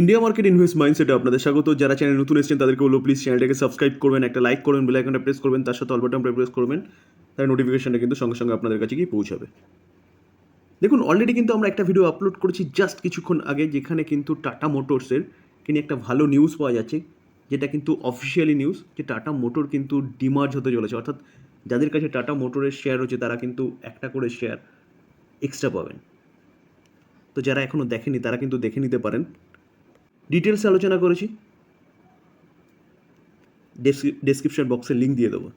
India market invest মাইন্ডসেটে আপনাদের স্বাগত। যারা চ্যানেল নতুন এসেছেন, তাদেরকে বলব প্লিজ চ্যানেলটাকে সাবস্ক্রাইব করবেন, একটা লাইক করবেন বেল আইকনটা প্রেস করবেন, তার সাথে অল বাটনটা প্রেস করবেন তার নোটিফিকেশনটা কিন্তু সঙ্গে সঙ্গে আপনাদের কাছে গিয়ে পৌঁছাবে। দেখুন অলরেডি কিন্তু আমরা একটা ভিডিও আপলোড করেছি জাস্ট কিছুক্ষণ আগে, যেখানে কিন্তু টাটা মোটরসের কিন্তু একটা ভালো নিউজ পাওয়া যাচ্ছে, যেটা কিন্তু অফিসিয়ালি নিউজ যে টাটা মোটর কিন্তু ডিমার্জ হতে চলেছে। অর্থাৎ যাদের কাছে টাটা মোটরের শেয়ার রয়েছে, তারা কিন্তু একটা করে শেয়ার এক্সট্রা পাবেন। তো যারা এখনও দেখেনি তারা কিন্তু দেখে নিতে পারেন। ডিটেলস আলোচনা করেছি। ডেসক্রিপশন বক্সে লিঙ্ক দিয়ে দেবো।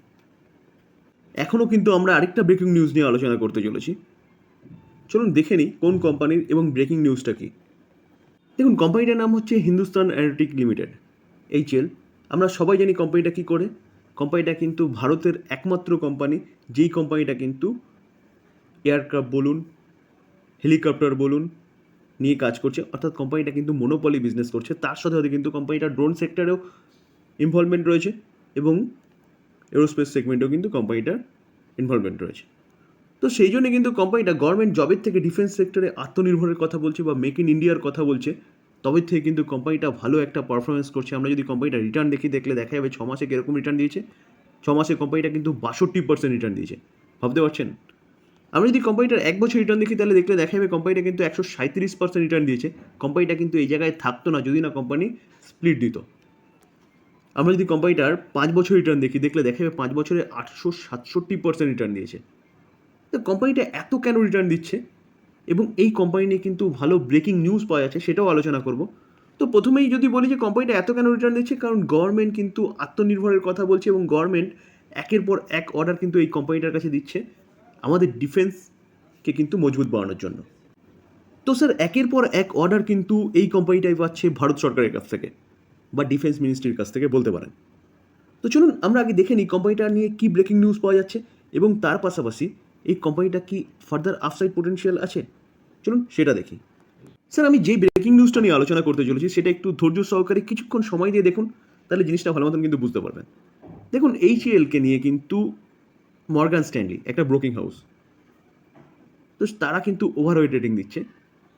এখনও কিন্তু আমরা আরেকটা ব্রেকিং নিউজ নিয়ে আলোচনা করতে চলেছি। চলুন দেখে নিই কোন কোম্পানির এবং ব্রেকিং নিউজটা কী। দেখুন কোম্পানিটার নাম হচ্ছে হিন্দুস্তান অ্যারোটিক লিমিটেড এইচএল আমরা সবাই জানি কোম্পানিটা কী করে। কোম্পানিটা কিন্তু ভারতের একমাত্র কোম্পানি যেই কোম্পানিটা কিন্তু এয়ারক্রাফট বলুন হেলিকপ্টার বলুন নিয়ে কাজ করছে, অর্থাৎ কোম্পানিটা কিন্তু মনোপলি বিজনেস করছে। তার সাথে সাথে কিন্তু কোম্পানিটা ড্রোন সেক্টরেও ইনভলভমেন্ট রয়েছে এবং এরোস্পেস সেগমেন্টেও কিন্তু কোম্পানিটার ইনভলভমেন্ট রয়েছে। তো সেই জন্য কিন্তু কোম্পানিটা গভর্নমেন্ট জবের থেকে ডিফেন্স সেক্টরে আত্মনির্ভরের কথা বলছে বা মেক ইন ইন্ডিয়ার কথা বলছে, তবে থেকে কিন্তু কোম্পানিটা ভালো একটা পারফরমেন্স করছে। আমরা যদি কোম্পানিটা রিটার্ন দেখি, দেখলে দেখা যাবে ছ মাসে কীরকম রিটার্ন দিয়েছে। ছ মাসে কোম্পানিটা কিন্তু বাষট্টি পার্সেন্ট রিটার্ন দিয়েছে। ভাবতে পারছেন? আমরা যদি কোম্পানিটার এক বছর রিটার্ন দেখি, তাহলে দেখলে দেখা যাবে কোম্পানিটা কিন্তু একশো সাঁত্রিশ পার্সেন্ট রিটার্ন দিয়েছে। কোম্পানিটা কিন্তু এই জায়গায় থাকতো না যদি না কোম্পানি স্প্লিট দিত। আমরা যদি কোম্পানিটার পাঁচ বছর রিটার্ন দেখি, দেখলে দেখা যাবে পাঁচ বছরে আটশো সাতষট্টি পার্সেন্ট রিটার্ন দিয়েছে। তো কোম্পানিটা এত কেন রিটার্ন দিচ্ছে? এবং এই কোম্পানি নিয়ে কিন্তু ভালো ব্রেকিং নিউজ পাওয়া যাচ্ছে, সেটাও আলোচনা করব। তো প্রথমেই যদি বলি যে কোম্পানিটা এত কেন রিটার্ন দিচ্ছে, কারণ গভর্নমেন্ট কিন্তু আত্মনির্ভরের কথা বলছে এবং গভর্নমেন্ট একের পর এক অর্ডার কিন্তু এই কোম্পানিটার কাছে দিচ্ছে। আমাদের ডিফেন্সকে কিন্তু মজবুত বানানোর জন্য। তো স্যার, একের পর এক অর্ডার কিন্তু এই কোম্পানিটাই পাচ্ছে ভারত সরকারের কাছ থেকে বা ডিফেন্স মিনিস্ট্রির কাছ থেকে বলতে পারেন। তো চলুন, আমরা আগে দেখে নিই কোম্পানিটা নিয়ে কি ব্রেকিং নিউজ পাওয়া যাচ্ছে এবং তার পাশাপাশি এই কোম্পানিটা কি ফার্দার আফসাইড পোটেনশিয়াল আছে? চলুন, সেটা দেখি। স্যার, আমি যেই ব্রেকিং নিউজটা নিয়ে আলোচনা করতে চলেছি, সেটা একটু ধৈর্য সহকারে কিছুক্ষণ সময় দিয়ে দেখুন, তাহলে জিনিসটা ভালো মতন কিন্তু বুঝতে পারবেন। দেখুন এইচএলকে নিয়ে কিন্তু মর্গান স্ট্যান্ডলি একটা ব্রোকিং হাউস। তো তারা কিন্তু ওভারওয়েট রেটিং দিচ্ছে।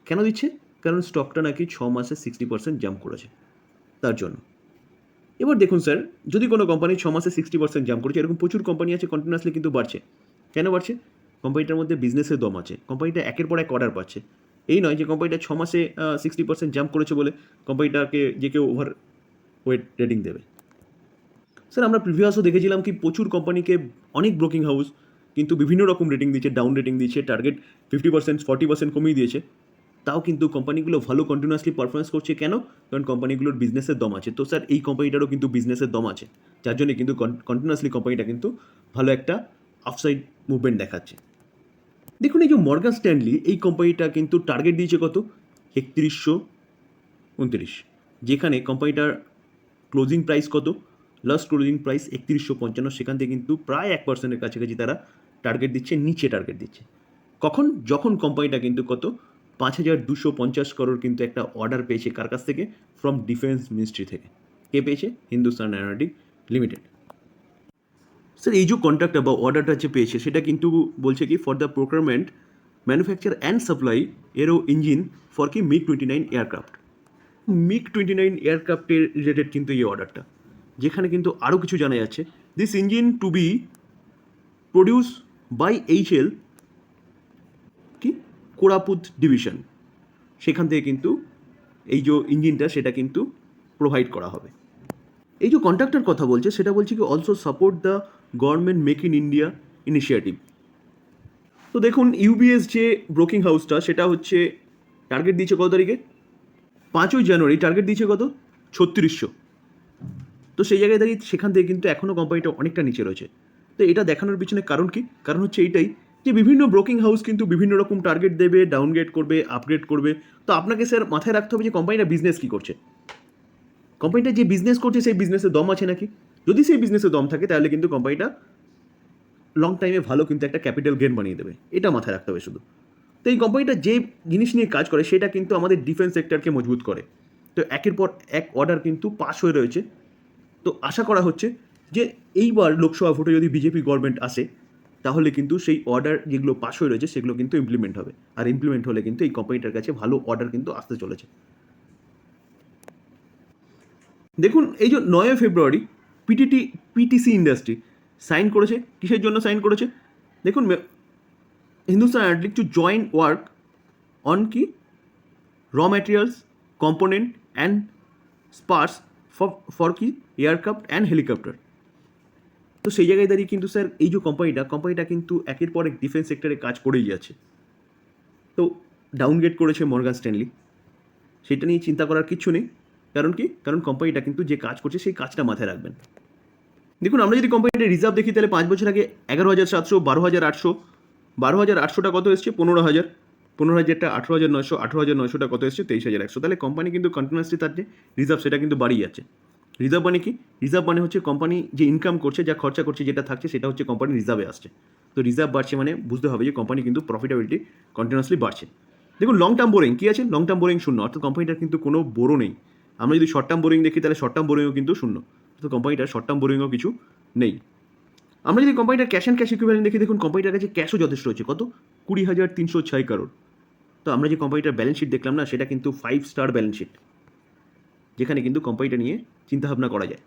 কেন দিচ্ছে? কারণ স্টকটা নাকি ছ মাসে সিক্সটি পার্সেন্ট জাম্প করেছে তার জন্য। এবার দেখুন স্যার যদি কোনো কোম্পানি ছ মাসে সিক্সটি পার্সেন্ট জাম্প করেছে, এরকম প্রচুর কোম্পানি আছে কন্টিনিউসলি কিন্তু বাড়ছে। কেন বাড়ছে? কোম্পানিটার মধ্যে বিজনেসের দম আছে। কোম্পানিটা একের পর এক অর্ডার পাচ্ছে। এই নয় যে কোম্পানিটা ছ মাসে সিক্সটি পার্সেন্ট জাম্প করেছে বলে কোম্পানিটাকে যে কেউ ওভার ওয়েট রেটিং দেবে। স্যার আমরা প্রিভিয়াসও দেখেছিলাম কি প্রচুর কোম্পানিকে অনেক ব্রোকিং হাউস কিন্তু বিভিন্ন রকম রেটিং দিচ্ছে ডাউন রেটিং দিচ্ছে target fifty percent forty percent কমিয়ে দিয়েছে। তাও কিন্তু কোম্পানিগুলো ভালো কন্টিনিউয়াসলি পারফরমেন্স করছে। কেন? কারণ কোম্পানিগুলোর বিজনেসের দম আছে। তো স্যার এই কোম্পানিটারও কিন্তু বিজনেসের দম আছে। যার জন্য কিন্তু কন্টিনিউয়াসলি কোম্পানিটা কিন্তু ভালো একটা আফসাইড মুভমেন্ট দেখাচ্ছে। দেখুন, এই যে মর্গান স্ট্যান্ডলি এই কোম্পানিটা কিন্তু টার্গেট দিয়েছে কত? একত্রিশশো উনত্রিশ। যেখানে কোম্পানিটার ক্লোজিং প্রাইস কত? লাস্ট ক্লোজিং প্রাইস একত্রিশশো পঞ্চান্ন, সেখান থেকে কিন্তু প্রায় এক পার্সেন্টের কাছাকাছি তারা টার্গেট দিচ্ছে, নিচে টার্গেট দিচ্ছে। কখন? যখন কোম্পানিটা কিন্তু কত? পাঁচ হাজার দুশো পঞ্চাশ করোড় কিন্তু একটা অর্ডার পেয়েছে কার কাছ থেকে? ফ্রম ডিফেন্স মিনিস্ট্রি থেকে। কে পেয়েছে? হিন্দুস্তান অ্যারোনটিক লিমিটেড স্যার এই যে কন্ট্রাক্টটা বা অর্ডারটা যে পেয়েছে, সেটা কিন্তু বলছে কি for the procurement manufacture and supply aero engine for কি? MiG twenty nine aircraft MiG twenty nine এয়ারক্রাফটের related কিন্তু এই অর্ডারটা যেখানে কিন্তু আরও কিছু জানা যাচ্ছে। This engine to be produce by HAL কি? কোরাপুত ডিভিশন সেখান থেকে কিন্তু এই যে ইঞ্জিনটা সেটা কিন্তু প্রোভাইড করা হবে। এই যে কন্ট্রাক্টর কথা বলছে, সেটা বলছে কি also support the government make in India initiative তো দেখুন ইউবিএস যে ব্রোকিং হাউসটা সেটা হচ্ছে টার্গেট দিয়েছে কত তারিখে? পাঁচই জানুয়ারি। টার্গেট দিয়েছে কত? ছত্রিশশো। তো সেই জায়গায় দাঁড়িয়ে সেখান থেকে কিন্তু এখনও কোম্পানিটা অনেকটা নিচে রয়েছে। তো এটা দেখানোর পিছনে কারণ কি? কারণ হচ্ছে এইটাই যে বিভিন্ন ব্রোকিং হাউস কিন্তু বিভিন্ন রকম টার্গেট দেবে ডাউনগ্রেড করবে আপগ্রেড করবে। তো আপনাকে স্যার মাথায় রাখতে হবে যে কোম্পানিটা বিজনেস কী করছে। কোম্পানিটা যে বিজনেস করছে সেই বিজনেসে দম আছে নাকি? যদি সেই বিজনেসে দম থাকে তাহলে কিন্তু কোম্পানিটা লং টাইমে ভালো কিন্তু একটা ক্যাপিটাল গেন বানিয়ে দেবে। এটা মাথায় রাখতে হবে শুধু। তো এই কোম্পানিটা যে জিনিস নিয়ে কাজ করে সেটা কিন্তু আমাদের ডিফেন্স সেক্টরকে মজবুত করে। তো একের পর এক অর্ডার কিন্তু পাস হয়ে রয়েছে। তো আশা করা হচ্ছে যে এইবার লোকসভা ভোটে যদি বিজেপি গভর্নমেন্ট আসে, তাহলে কিন্তু সেই অর্ডার যেগুলো পাশ হয়ে রয়েছে, সেগুলো কিন্তু ইমপ্লিমেন্ট হবে। আর ইমপ্লিমেন্ট হলে কিন্তু এই কোম্পানিটার কাছে ভালো অর্ডার কিন্তু আসতে চলেছে। দেখুন, এই যে নয় February PTT PTC industry sign করেছে। কিসের জন্য সাইন করেছে? দেখুন হিন্দুস্তান অ্যাডলিক টু জয়েন ওয়ার্ক অন কি? Raw materials component and spares for কি? Aircraft and helicopter. তো সেই জায়গায় দাঁড়িয়ে কিন্তু স্যার, এই যে কোম্পানিটা কোম্পানিটা কিন্তু একের পর এক ডিফেন্স সেক্টরে কাজ করেই যাচ্ছে। তো ডাউনগ্রেড করেছে মর্গান স্ট্যানলি সেটা নিয়ে চিন্তা করার কিছু নেই। কারণ কি? কারণ কোম্পানিটা কিন্তু যে কাজ করছে, সেই কাজটা মাথায় রাখবেন। দেখুন, আমরা যদি কোম্পানিটা রিজার্ভ দেখি, তাহলে পাঁচ বছর আগে এগারো হাজার সাতশো, বারো হাজার আটশো, বারো হাজার আটশোটা কত এসছে? পনেরো হাজার। পনেরো হাজারটা আঠেরো হাজার নয়শো আঠেরো হাজার নয়শোটা কত এসছে? তেইশ হাজার একশো। তাহলে কোম্পানি কিন্তু কন্টিনিউসলি তার যে রিজার্ভ সেটা কিন্তু বাড়িয়ে যাচ্ছে। রিজার্ভ মানে কি? রিজার্ভ মানে হচ্ছে কোম্পানি যে ইনকাম করছে, যা খরচা করছে, যেটা থাকছে, সেটা হচ্ছে কোম্পানি রিজার্ভে আসছে। তো রিজার্ভ বাড়ছে মানে বুঝতে হবে যে কোম্পানি কিন্তু প্রফিটেবিলিটি কন্টিনিউসলি বাড়ছে। দেখুন লং টার্ম বোরিং কী আছে? লং টার্ম বোরিং শূন্য। অর্থাৎ কোম্পানিটার কিন্তু কোনো বোরো নেই। আমরা যদি শর্ট টার্ম বোরিং দেখি, তাহলে শর্ট টার্ম বোরিংও কিন্তু শূন্য। তো কোম্পানিটার শর্ট টার্ম বোরিংও কিছু নেই। আমরা যদি কোম্পানিটার ক্যাশ অ্যান্ড ক্যাশ ইকুইভ্যালেন্ট দেখি, দেখুন কোম্পানিটার কাছে ক্যাশও যথেষ্ট হচ্ছে কত? কুড়ি হাজার তিনশো ছয় কারোর তো আমরা যে কোম্পানিটার ব্যালেন্স শিট দেখলাম না, সেটা কিন্তু ফাইভ স্টার ব্যালেন্স শিট যেখানে কিন্তু কোম্পানিটা নিয়ে চিন্তাভাবনা করা যায়।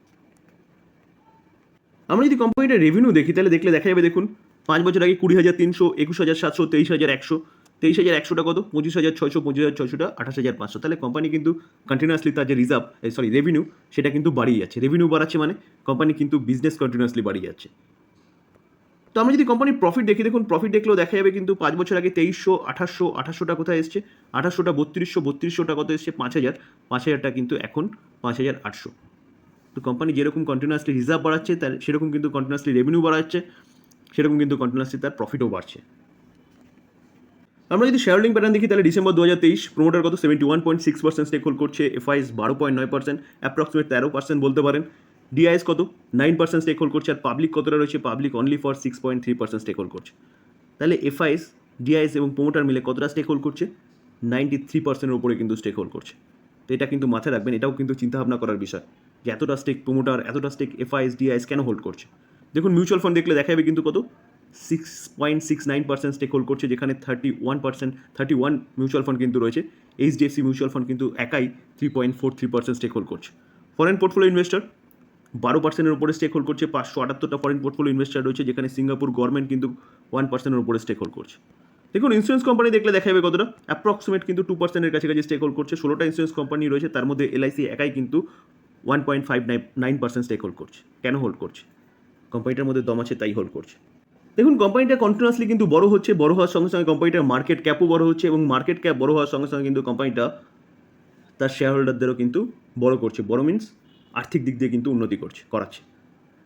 আমরা যদি কোম্পানিটার রেভিনিউ দেখি, তাহলে দেখলে দেখা যাবে দেখুন, পাঁচ বছর আগে কুড়ি হাজার তিনশো, একুশ হাজার সাতশো, তেইশ হাজার একশো, তেইশ হাজার একশোটা কত? পঁচিশ হাজার ছয়শো, পঁচিশ হাজার ছয়শোটা, আঠাশ হাজার পাঁচশো। তাহলে কোম্পানি কিন্তু কন্টিনিউয়াসলি তার যে রিজার্ভ সরি রেভিনিউ সেটা কিন্তু বাড়িয়ে যাচ্ছে। রেভিনিউ বাড়াচ্ছে মানে কোম্পানি কিন্তু বিজনেস কন্টিনিউয়াসলি বাড়িয়ে যাচ্ছে। তো আমরা যদি কোম্পানির প্রফিট দেখি, দেখুন প্রফিট দেখলেও দেখা যাবে কিন্তু পাঁচ বছর আগে তেইশশো, আঠাশশো, আঠাশশোটা কোথায় এসছে? আঠাশশোটা, বত্রিশশো, বত্রিশশোটা কত এসছে? পাঁচ হাজার। পাঁচ হাজারটা কিন্তু এখন পাঁচ হাজার আটশো। তো কোম্পানি যেরকম কন্টিনিউয়াসলি রিজার্ভ বাড়াচ্ছে, তার সেরকম কিন্তু কন্টিনিউয়াসলি রেভিনিউ বাড়াচ্ছে, সেরকম কিন্তু কন্টিনিউয়াসলি তার প্রফিটও বাড়ছে। আমরা যদি শেয়ার হোল্ডিং প্যাটার্ন দেখি, তাহলে ডিসেম্বর দু হাজার তেইশ প্রোমোটার কত? Seventy one point six percent stake hold করছে এফআইএস বারো পয়েন্ট নয় পার্সেন্ট অ্যাপ্রক্সিমেট তেরো পার্সেন্ট বলতে পারেন। ডিআইএস কত? নাইন পার্সেন্ট স্টেক হোল্ড করছে আর পাবলিক কতটা রয়েছে? Public only for six point three percent stake hold করছে। তাহলে এফআইএস ডিআইএস এবং প্রোমোটার মিলে কতটা স্টেক হোল্ড করছে? নাইনটি থ্রি পার্সেন্টের উপরে কিন্তু স্টেক হোল্ড করছে। তো এটা কিন্তু মাথায় রাখবেন, এটাও কিন্তু চিন্তাভাবনা করার বিষয় যে এতটা স্টেক প্রোমোটার এতটা স্টেক এফআইএস ডিআইএস কেন হোল্ড করছে? দেখুন মিউচুয়াল ফান্ড দেখলে দেখা যাবে কিন্তু কত? Six point six nine percent stake hold করছে, যেখানে thirty one percent thirty one mutual fund কিন্তু রয়েছে এইচডিএফসি মিউচুয়াল ফান্ড কিন্তু একাই three point four three percent stake hold করছে। ফরেন পোর্টফোলিও ইনভেস্টার বারো পার্সেন্টের উপরে স্টেক হোল্ড করছে, পাঁচশো আটাত্তরটা ফরেন পোর্টফোলিও ইনভেস্টার রয়েছে, যেখানে সিঙ্গাপুর গভর্নমেন্ট কিন্তু ওয়ান পার্সেন্টের উপরে স্টেক হোল্ড করছে। দেখুন ইন্স্যুরেন্স কোম্পানি দেখলে দেখা যাবে কতটা? অ্যাপ্রক্সিমেট কিন্তু টু পার্সেন্টের কাছে কাছাকাছি স্টেক হোল্ড করছে, ষোলোটা ইন্স্যুরেন্স কোম্পানি রয়েছে, তার মধ্যে এলআইসি একাই কিন্তু one point five nine percent stake hold করছে। কেন হোল্ড করছে? কোম্পানিটার মধ্যে দম আছে, তাই হোল্ড করছে। দেখুন কোম্পানিটা কন্টিনিউয়াসলি কিন্তু বড় হচ্ছে, বড় হওয়ার সঙ্গে সঙ্গে কোম্পানিটার মার্কেট ক্যাপও বড় হচ্ছে এবং মার্কেট ক্যাপ বড় হওয়ার সঙ্গে সঙ্গে কিন্তু কোম্পানিটা তার শেয়ার হোল্ডারদেরও কিন্তু বড় করছে। বড় মিন্স আর্থিক দিক দিয়ে কিন্তু উন্নতি করছে, করাচ্ছে।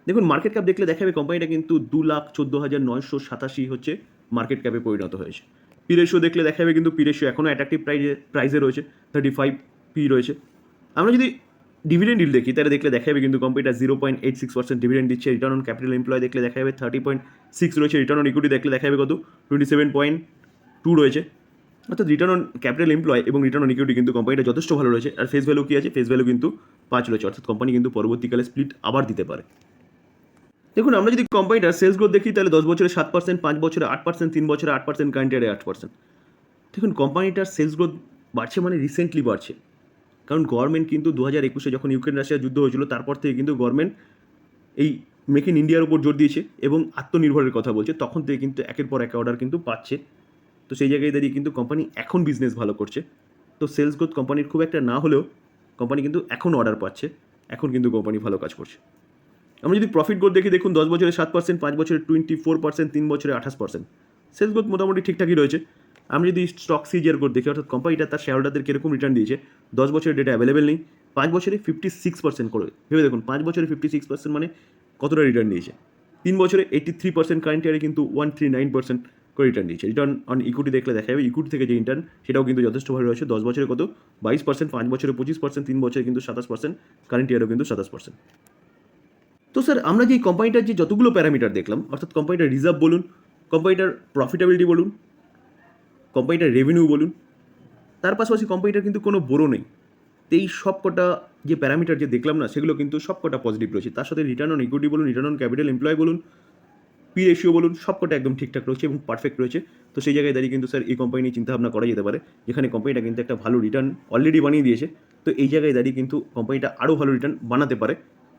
দেখুন মার্কেট ক্যাপ দেখলে দেখা যাবে কোম্পানিটা কিন্তু দু লাখ চোদ্দ হাজার নয়শো সাতাশি হচ্ছে মার্কেট ক্যাপে পরিণত হয়েছে। পি রেশিও দেখলে দেখা যাবে কিন্তু পি রেশিও এখনও অ্যাট্রাকটিভ প্রাইজে প্রাইসে রয়েছে থার্টি ফাইভ পি রয়েছে। আমরা যদি ডিভিডেন্ড ডিল দেখি, তাহলে দেখলে দেখা যাবে কিন্তু কোম্পানিটা zero point eight six percent dividend দিচ্ছে রিটার্ন অন ক্যাপিটাল এমপ্লয় দেখলে দেখা যাবে থার্টি পয়েন্ট সিক্স রয়েছে রিটার্ন অন ইকুইটি দেখলে দেখা যাবে কত? টোয়েন্টি সেভেন পয়েন্ট টু রয়েছে। অর্থাৎ রিটার্ন অন ক্যাপিটাল এমপ্লয় এবং রিটার্ন অন ইকুইটি কিন্তু কোম্পানিটা যথেষ্ট ভালো রয়েছে। আর ফেস ভ্যালু কী আছে? ফেস ভ্যালু কিন্তু পাঁচ রয়েছে অর্থাৎ কোম্পানি কিন্তু পরবর্তীকালে স্প্লিট আবার দিতে পারে। দেখুন, আমরা যদি কোম্পানিটার সেলস গ্রোথ দেখি, তাহলে দশ বছরে সাত পার্সেন্ট পাঁচ বছরে আট পার্সেন্ট তিন বছরে আট পার্সেন্ট কারেন্ট ইয়ারে আট পার্সেন্ট দেখুন কোম্পানিটার সেলস গ্রোথ বাড়ছে মানে রিসেন্টলি বাড়ছে। কারণ গভর্নমেন্ট কিন্তু দু হাজার একুশে যখন ইউক্রেন রাশিয়ার যুদ্ধ হয়েছিল, তারপর থেকে কিন্তু গভর্নমেন্ট এই মেক ইন ইন্ডিয়ার উপর জোর দিয়েছে এবং আত্মনির্ভরের কথা বলছে। তখন থেকে কিন্তু একের পর এক অর্ডার কিন্তু পাচ্ছে। তো সেই জায়গায় দাঁড়িয়ে কিন্তু কোম্পানি এখন বিজনেস ভালো করছে। তো সেলস গ্রোথ কোম্পানির খুব একটা না হলেও কোম্পানি কিন্তু এখন অর্ডার পাচ্ছে, এখন কিন্তু কোম্পানি ভালো কাজ করছে। আমরা যদি প্রফিট গ্রোথ দেখি, দেখুন দশ বছরে সাত পার্সেন্ট পাঁচ বছরে টোয়েন্টি ফোর পার্সেন্ট তিন বছরে আঠাশ পার্সেন্ট সেলস গ্রোথ মোটামুটি ঠিকঠাকই রয়েছে। আমরা যদি স্টক সিজিয়ার গ্রোথ দেখি, অর্থাৎ কোম্পানিটা তার শেয়ার হোল্ডারদের কীরকম রিটার্ন দিয়েছে, দশ বছরের ডেটা অ্যাভেলেবেল নেই, পাঁচ বছরে ফিফটি সিক্স পার্সেন্ট করে, ভেবে দেখুন, পাঁচ বছরে ফিফটি সিক্স পার্সেন্ট মানে কতটা রিটার্ন দিয়েছে তিন বছরে এইটি থ্রি পার্সেন্ট কারেন্ট ইয়ারে কিন্তু ওয়ান থ্রি নাইন পার্সেন্ট করে রিটার্ন দিয়েছে। রিটার্ন অন ইকুইটি দেখলে দেখা যাবে ইকুইটি থেকে যে রিটার্ন সেটাও কিন্তু যথেষ্ট ভালো রয়েছে। দশ বছরে কত? বাইশ পার্সেন্ট পাঁচ বছরে পঁচিশ পার্সেন্ট তিন বছরে কিন্তু সাতাশ পার্সেন্ট কারেন্ট ইয়ারও কিন্তু সাতাশ পার্সেন্ট তো স্যার আমরা যে কোম্পানিটার যে যতগুলো প্যারামিটার দেখলাম, অর্থাৎ কোম্পানিটার রিজার্ভ বলুন কোম্পানিটার প্রফিটেবিলিটি বলুন কোম্পানিটার রেভিনিউ বলুন, তার পাশাপাশি কোম্পানিটার কিন্তু কোনো বড়ো নেই। তো এই সব কটা যে প্যারামিটার যে দেখলাম না, সেগুলো কিন্তু সব কটা পজিটিভ রয়েছে। তার সাথে রিটার্ন অন ইকুইটি বলুন রিটার্ন অন ক্যাপিটাল এমপ্লয় বলুন পি রেশিও বলুন, সবকটা একদম ঠিকঠাক রয়েছে এবং পারফেক্ট রয়েছে। তো সেই জায়গায় দাঁড়িয়ে কিন্তু স্যার এই কোম্পানি নিয়ে চিন্তাভাবনা করা যেতে পারে। যেখানে কোম্পানিটা কিন্তু একটা ভালো রিটার্ন অলরেডি বানিয়ে দিয়েছে। তো এই জায়গায় দাঁড়িয়ে কিন্তু কোম্পানিটা আরও ভালো রিটার্ন বানাতে পারে।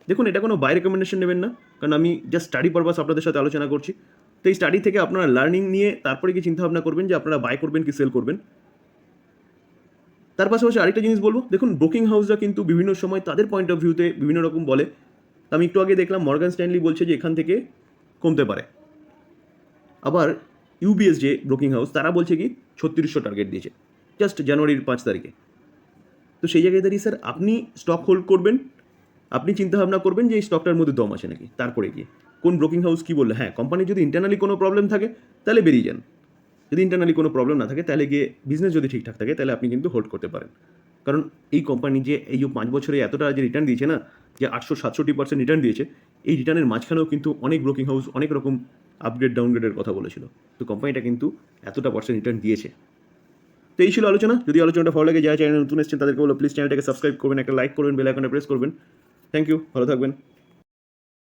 দেখুন, এটা কোনো বাই রেকমেন্ডেশন নেবেন না। কারণ আমি জাস্ট স্টাডি পারপাস আপনাদের সাথে আলোচনা করছি। তো এই স্টাডি থেকে আপনারা লার্নিং নিয়ে তারপরে কি চিন্তাভাবনা করবেন যে আপনারা বাই করবেন কি সেল করবেন। তার পাশাপাশি আরেকটা জিনিস বলব, দেখুন ব্রোকিং হাউসরা কিন্তু বিভিন্ন সময় তাদের পয়েন্ট অফ ভিউতে বিভিন্ন রকম বলে। আমি একটু আগে দেখলাম মর্গান স্ট্যানলি বলছে যে এখান থেকে কমতে পারে। আবার ইউবিএস যে ব্রোকিং হাউস তারা বলছে কি, ছত্রিশশো টার্গেট দিয়েছে জাস্ট জানুয়ারির পাঁচ তারিখে। তো সেই জায়গায় দাঁড়িয়ে স্যার আপনি স্টক হোল্ড করবেন, আপনি চিন্তা ভাবনা করবেন যে এই স্টকটার মধ্যে দম আছে নাকি, তারপরে গিয়ে। কোন ব্রোকিং হাউস কি বললে? হ্যাঁ কোম্পানির যদি ইন্টারনালি কোনো প্রবলেম থাকে, তাহলে বেরিয়ে যান। যদি ইন্টারনালি কোনো প্রবলেম না থাকে, তাহলে গিয়ে বিজনেস যদি ঠিকঠাক থাকে, তাহলে আপনি কিন্তু হোল্ড করতে পারেন। কারণ এই কোম্পানি যে এই যে পাঁচ বছরে এতটা যে রিটার্ন দিয়েছে না, যে আটশো সাতষট্টি পার্সেন্ট রিটার্ন দিয়েছে এই রিটার্নের মাঝখানেও কিন্তু অনেক ব্রোকিং হাউস অনেক রকম আপগ্রেড ডাউনগ্রেডের কথা বলেছিল। তো কোম্পানিটা কিন্তু এতটা পার্সেন্ট রিটার্ন দিয়েছে। তো এই ছিল আলোচনা। যদি আলোচনাটা ভালো লাগে, যারা চ্যানেল নতুন এসেছেন, তাদেরকে বলো প্লিজ চ্যানেলটাকে সাবস্ক্রাইব করবেন, একটা লাইক করবেন বেল আইকনে প্রেস করবেন। থ্যাংক ইউ ভালো থাকবেন।